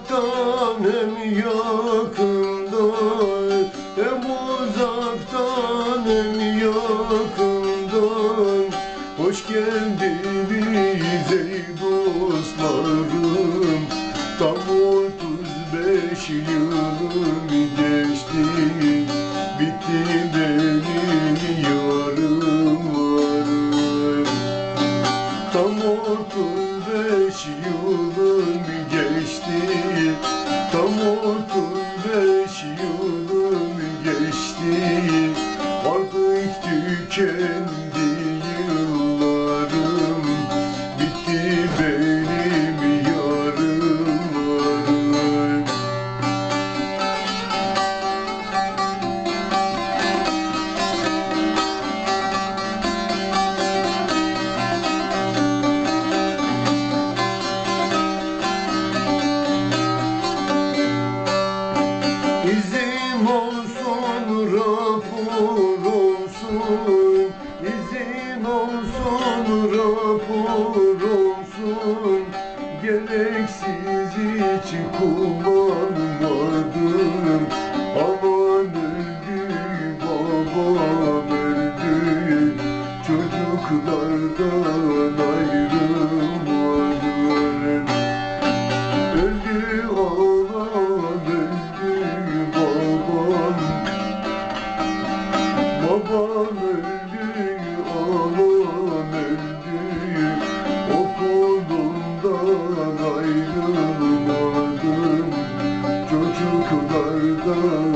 uzaktan hem yakından Hem uzaktan hem yakından. Hoş geldiniz ey dostlarım. Tam 35 yılım geçti. Bitti benim yarım varım. Tam 35 yılım geçti Tam 35 yılım geçti. Artık tükendi rapor olsun İzim olsun. Rapor olsun Gereksiz hiç kullanmadım. Aman öldü babam öldü Çocuklardan Babam öldü ağlam öldü Okulumdan ayrılmadım. Çocuklardan